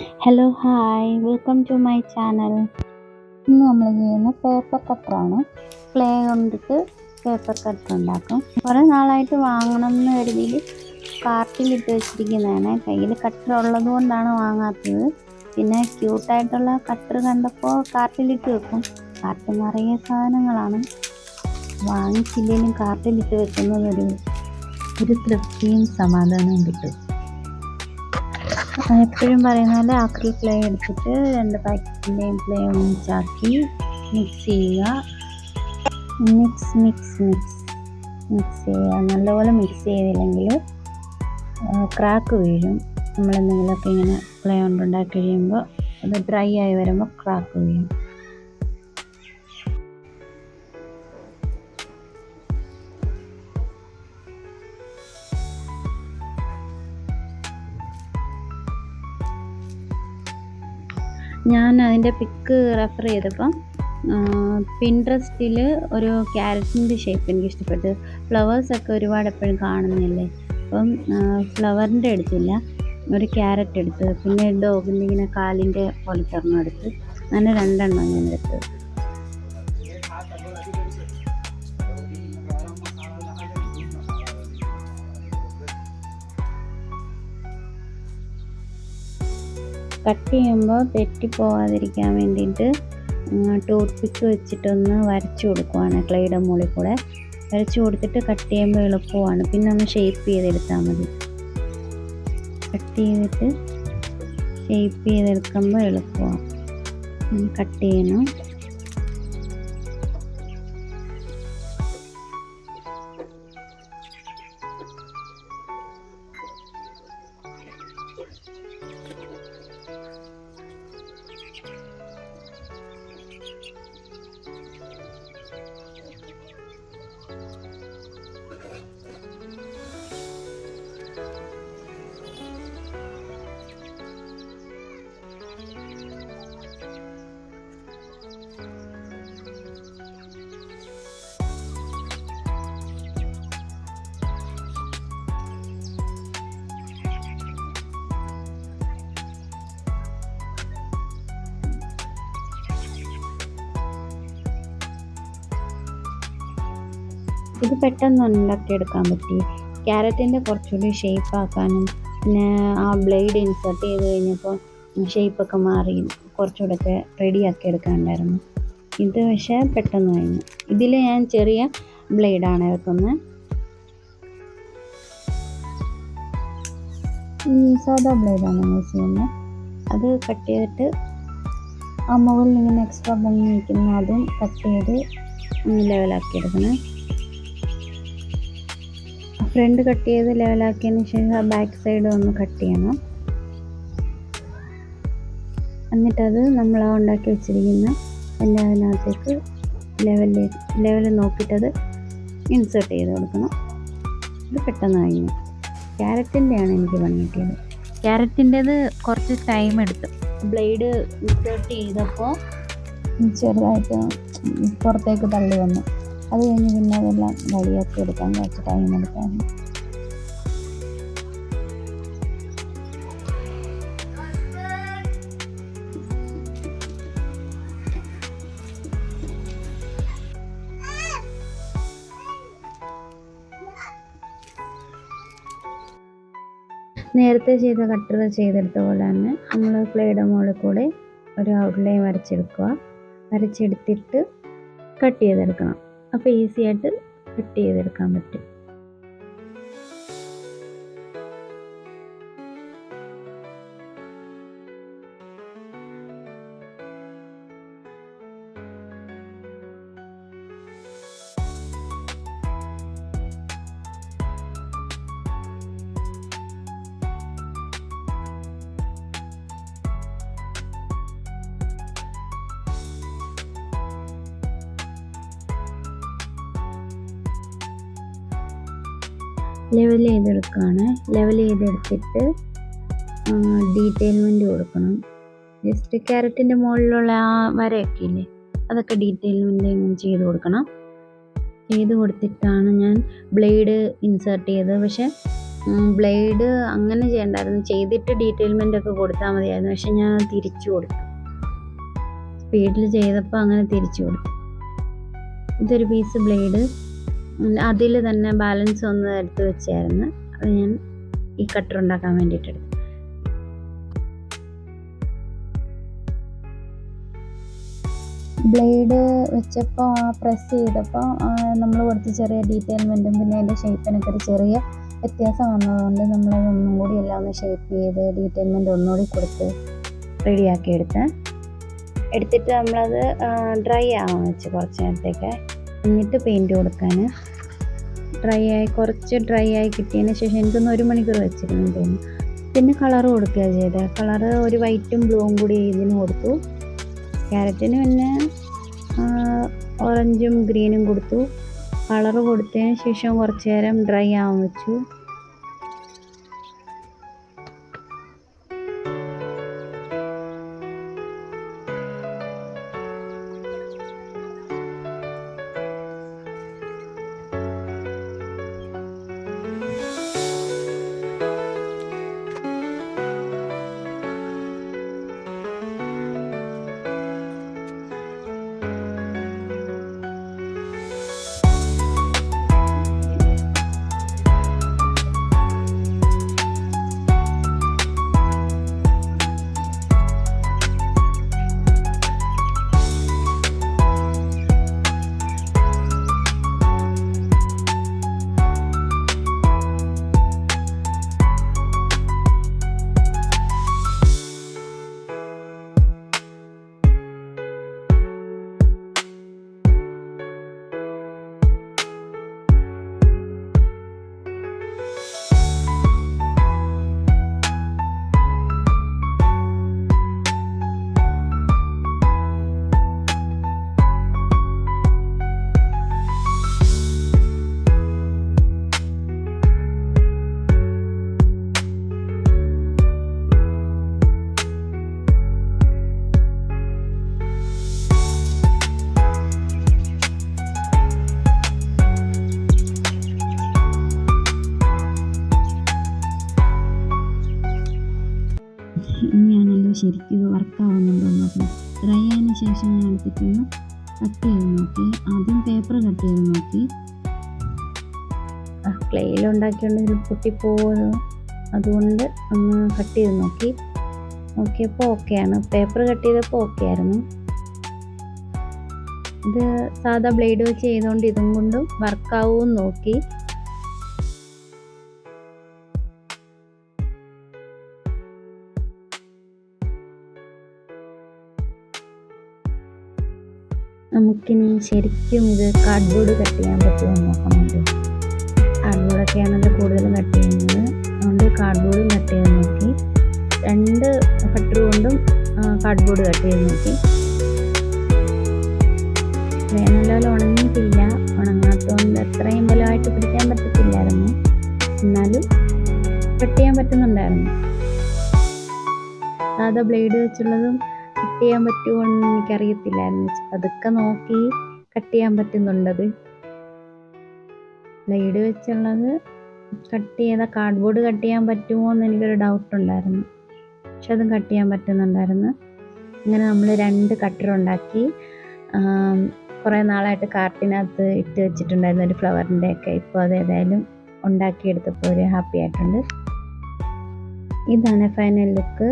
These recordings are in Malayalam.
Hello hi welcome to my channel ഇന്ന് നമ്മൾ ചെയ്യുന്ന പേപ്പർ കട്ടറാണ് ക്ലേ കൊണ്ടിട്ട് പേപ്പർ കട്ടർ ഉണ്ടാക്കും. കുറേ നാളായിട്ട് വാങ്ങണം എന്ന് കരുതി കാർട്ടിലിട്ട് വെച്ചിരിക്കുന്നതാണ്. കയ്യിൽ കട്ടർ ഉള്ളത് കൊണ്ടാണ് വാങ്ങാത്തത്. പിന്നെ ക്യൂട്ടായിട്ടുള്ള കട്ടർ കണ്ടപ്പോൾ കാർട്ടിലിട്ട് വെക്കും. കാർട്ട് നിറയെ സാധനങ്ങളാണ്. വാങ്ങിച്ചില്ലെങ്കിലും കാർട്ടിലിട്ട് വെക്കുന്നത് ഒരു ഒരു തൃപ്തിയും സമാധാനവും കിട്ടും. എപ്പോഴും പറയുന്ന പോലെ ആക്രിൽ ക്ലേ എടുത്തിട്ട് രണ്ട് പാക്കറ്റിന്റെയും ക്ലേ ഒന്നിച്ചാക്കി മിക്സ് ചെയ്യുക. മിക്സ് മിക്സ് മിക്സ് മിക്സ് ചെയ്യുക. നല്ലപോലെ മിക്സ് ചെയ്തില്ലെങ്കിൽ ക്രാക്ക് വീഴും. നമ്മളെന്തെങ്കിലുമൊക്കെ ഇങ്ങനെ ക്ലേ കൊണ്ടുണ്ടാക്കി കഴിയുമ്പോൾ അത് ഡ്രൈ ആയി വരുമ്പോൾ ക്രാക്ക് വീഴും. ഞാൻ അതിന്റെ പിക്ക് റെഫർ ചെയ്തപ്പം പിൻട്രസ്റ്റിൽ ഒരു ക്യാരറ്റിന്റെ ഷേപ്പ് എനിക്ക് ഇഷ്ടപ്പെട്ടു ഫ്ലവേഴ്സൊക്കെ ഒരുപാട് എപ്പോഴും കാണുന്നില്ലേ? അപ്പം ഫ്ലവറിന്റെ എടുത്തില്ല ഒരു ക്യാരറ്റ് എടുത്ത് പിന്നെ ഡോഗിന്റെ ഇങ്ങനെ കാലിന്റെ പോലത്തെ ഒരെണ്ണം എടുത്ത് അങ്ങനെ രണ്ടെണ്ണം ഞാൻ എടുത്തത് കട്ട് ചെയ്യുമ്പോൾ തെറ്റിപ്പോവാതിരിക്കാൻ വേണ്ടിയിട്ട് ടൂത്ത് പിക്ക് വെച്ചിട്ടൊന്ന് വരച്ചു കൊടുക്കുവാണ് ക്ലേയുടെ മുകളിൽ കൂടെ. വരച്ചു കൊടുത്തിട്ട് കട്ട് ചെയ്യുമ്പോൾ എളുപ്പമാണ്. പിന്നെ ഒന്ന് ഷേപ്പ് ചെയ്തെടുത്താൽ മതി. കട്ട് ചെയ്തിട്ട് ഷേപ്പ് ചെയ്തെടുക്കുമ്പോൾ എളുപ്പമാണ്. കട്ട് ചെയ്യണം. ഇത് പെട്ടെന്ന് ഉണ്ടാക്കിയെടുക്കാൻ പറ്റി. ക്യാരറ്റിന്റെ കുറച്ചുകൂടി ഷേപ്പ് ആക്കാനും പിന്നെ ആ ബ്ലേഡ് ഇൻസേർട്ട് ചെയ്ത് കഴിഞ്ഞപ്പോൾ ഷേപ്പൊക്കെ മാറി കുറച്ചുകൂടെയൊക്കെ റെഡിയാക്കി എടുക്കാനുണ്ടായിരുന്നു. ഇത് പക്ഷേ പെട്ടെന്ന് കഴിഞ്ഞു ഇതിൽ ഞാൻ ചെറിയ ബ്ലേഡാണ് വെക്കുന്നത് ഈ സാധാ ബ്ലേഡാണ് യൂസ് ചെയ്യുന്നത്. അത് കട്ട് ചെയ്തിട്ട് ആ മുകളിൽ ഇങ്ങനെ എക്സ്ട്രാ ഭംഗി നിൽക്കുന്ന അതും കട്ട് ചെയ്ത് ലെവലാക്കി എടുക്കണം. ഫ്രണ്ട് കട്ട് ചെയ്ത് ലെവലാക്കിയതിന് ശേഷം ആ ബാക്ക് സൈഡ് ഒന്ന് കട്ട് ചെയ്യണം. എന്നിട്ടത് നമ്മൾ ആ ഉണ്ടാക്കി വെച്ചിരിക്കുന്ന എല്ലാ അതിനകത്തേക്ക് ലെവലിൽ ലെവൽ നോക്കിയിട്ടത് ഇൻസേർട്ട് ചെയ്ത് കൊടുക്കണം. ഇത് പെട്ടെന്ന് കഴിഞ്ഞു. ക്യാരറ്റിന്റെയാണ് എനിക്ക് പണി കിട്ടിയത്. ക്യാരറ്റിന്റെത് കുറച്ച് ടൈം എടുത്തു. ബ്ലേഡ് ഇൻസേർട്ട് ചെയ്തപ്പോൾ ചെറുതായിട്ട് പുറത്തേക്ക് തള്ളി വന്നു. അത് കഴിഞ്ഞ് പിന്നെ അതെല്ലാം റെഡിയാക്കി എടുക്കാൻ കുറച്ച് ടൈം എടുക്കാം നേരത്തെ ചെയ്ത കട്ടർ ചെയ്തെടുത്ത പോലെ തന്നെ നമ്മൾ പ്ലേയുടെ മുകളിൽ കൂടെ ഒരു ഔട്ട്ലൈൻ വരച്ചെടുക്കുക. വരച്ചെടുത്തിട്ട് കട്ട് ചെയ്തെടുക്കണം. അപ്പോൾ ഈസി ആയിട്ട് കട്ട് ചെയ്തെടുക്കാൻ പറ്റും. ലെവൽ ചെയ്തെടുക്കുകയാണ് ലെവൽ ചെയ്തെടുത്തിട്ട് ഡീറ്റെയിൽമെന്റ് കൊടുക്കണം. ജസ്റ്റ് ക്യാരറ്റിന്റെ മുകളിലുള്ള ആ വരയൊക്കെ ഇല്ലേ അതൊക്കെ ഡീറ്റെയിൽമെന്റ് ഇങ്ങനെ ചെയ്ത് കൊടുക്കണം. ചെയ്ത് കൊടുത്തിട്ടാണ് ഞാൻ ബ്ലേഡ് ഇൻസേർട്ട് ചെയ്തത്. പക്ഷേ ബ്ലേഡ് അങ്ങനെ ചെയ്യണ്ടായിരുന്നു. ചെയ്തിട്ട് ഡീറ്റെയിൽമെന്റ് ഒക്കെ കൊടുത്താൽ മതിയായിരുന്നു. പക്ഷെ ഞാൻ തിരിച്ചു കൊടുത്തു. സ്പീഡിൽ ചെയ്തപ്പോൾ അങ്ങനെ തിരിച്ചു കൊടുത്തു. ഇതൊരു പീസ് ബ്ലേഡ് അതിൽ തന്നെ ബാലൻസ് ഒന്ന് എടുത്ത് വെച്ചായിരുന്നു. അത് ഞാൻ ഈ കട്ടർ ഉണ്ടാക്കാൻ വേണ്ടിയിട്ട് എടുത്തു. ബ്ലേഡ് വെച്ചപ്പോൾ ആ പ്രസ് ചെയ്തപ്പോൾ നമ്മൾ കൊടുത്ത ചെറിയ ഡീറ്റെയിൽമെന്റും പിന്നെ അതിന്റെ ഷേപ്പിനൊക്കെ ഒരു ചെറിയ വ്യത്യാസം വന്നതുകൊണ്ട് നമ്മൾ ഒന്നും കൂടി എല്ലാം ഒന്ന് ഷേപ്പ് ചെയ്ത് ഡീറ്റെയിൽമെന്റ് ഒന്നുകൂടി കൊടുത്ത് റെഡിയാക്കി എടുത്ത്. എടുത്തിട്ട് നമ്മളത് ഡ്രൈ ആവാൻ വെച്ച് കുറച്ച് നേരത്തേക്ക്. എന്നിട്ട് പെയിന്റ് കൊടുക്കാൻ ഡ്രൈ ആയി കുറച്ച് ഡ്രൈ ആയി കിട്ടിയതിന് ശേഷം എനിക്കൊന്ന് ഒരു മണിക്കൂർ വെച്ചിരുന്നു തോന്നുന്നു പിന്നെ കളർ കൊടുക്കുക ചെയ്തത്. കളർ ഒരു വൈറ്റും ബ്ലൂവും കൂടി ഇതിന് കൊടുത്തു. ക്യാരറ്റിന് പിന്നെ ഓറഞ്ചും ഗ്രീനും കൊടുത്തു. കളർ കൊടുത്തതിന് ശേഷം കുറച്ച് നേരം ഡ്രൈ ആവാൻ വെച്ചു. ശരിക്കും ഇത് വർക്കാവുന്നുണ്ടോ നോക്കണം. ഡ്രൈ ആയതിന് ശേഷം ഞാൻ എടുത്തിട്ടൊന്ന് കട്ട് ചെയ്ത് നോക്കി. ആദ്യം പേപ്പർ കട്ട് ചെയ്ത് നോക്കി. ക്ലേയിൽ ഉണ്ടാക്കിയുണ്ടെങ്കിൽ പൊട്ടിപ്പോകുന്നു. അതുകൊണ്ട് ഒന്ന് കട്ട് ചെയ്ത് നോക്കി. നോക്കിയപ്പോൾ ആണ്. പേപ്പർ കട്ട് ചെയ്തപ്പോൾ ഓക്കെ ആയിരുന്നു. ഇത് സാധാ ബ്ലേഡ് വെച്ച് ചെയ്തുകൊണ്ട് ഇതും കൊണ്ടും വർക്കാവും നോക്കി. നമുക്കിനി ശരിക്കും ഇത് കാർഡ്ബോർഡ് കട്ട് ചെയ്യാൻ പറ്റുമോ എന്ന് നോക്കുന്നുണ്ട് കാർഡ്ബോർഡൊക്കെയാണല്ലോ കൂടുതലും കട്ട് ചെയ്യുന്നത്. അതുകൊണ്ട് കാർഡ്ബോർഡും കട്ട് ചെയ്ത് നോക്കി. രണ്ട് കട്ടർ കൊണ്ടും കാർഡ്ബോർഡ് കട്ട് ചെയ്ത് നോക്കി. വേനലോല ഉണങ്ങിയിട്ടില്ല. ഉണങ്ങാത്തതുകൊണ്ട് അത്രയും ബലമായിട്ട് പിടിക്കാൻ പറ്റത്തില്ലായിരുന്നു. എന്നാലും കട്ട് ചെയ്യാൻ പറ്റുന്നുണ്ടായിരുന്നു. സാധാ ബ്ലേഡ് വെച്ചുള്ളതും കട്ട് ചെയ്യാൻ പറ്റുമോ എന്ന് എനിക്കറിയത്തില്ലായിരുന്നു. പതുക്കെ നോക്കി കട്ട് ചെയ്യാൻ പറ്റുന്നുണ്ടത്. ലൈഡ് വെച്ചുള്ളത് കട്ട് ചെയ്ത കാർഡ്ബോർഡ് കട്ട് ചെയ്യാൻ പറ്റുമോ എന്ന് എനിക്കൊരു ഡൗട്ട് ഉണ്ടായിരുന്നു. പക്ഷെ അതും കട്ട് ചെയ്യാൻ പറ്റുന്നുണ്ടായിരുന്നു. അങ്ങനെ നമ്മൾ രണ്ട് കട്ടർ ഉണ്ടാക്കി കുറേ നാളായിട്ട് കാർട്ടിനകത്ത് ഇട്ട് വെച്ചിട്ടുണ്ടായിരുന്നു ഒരു ഫ്ലവറിന്റെ ഒക്കെ ഇപ്പോൾ അത് ഏതായാലും ഉണ്ടാക്കിയെടുത്തപ്പോൾ ഒരു ഹാപ്പി ആയിട്ടുണ്ട്. ഇതാണ് ഫൈനൽ ലുക്ക്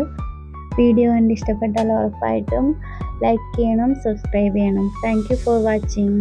വീഡിയോ കണ്ട് ഇഷ്ടപ്പെട്ടാൽ ഉറപ്പായിട്ടും ലൈക്ക് ചെയ്യണം സബ്സ്ക്രൈബ് ചെയ്യണം. Thank for watching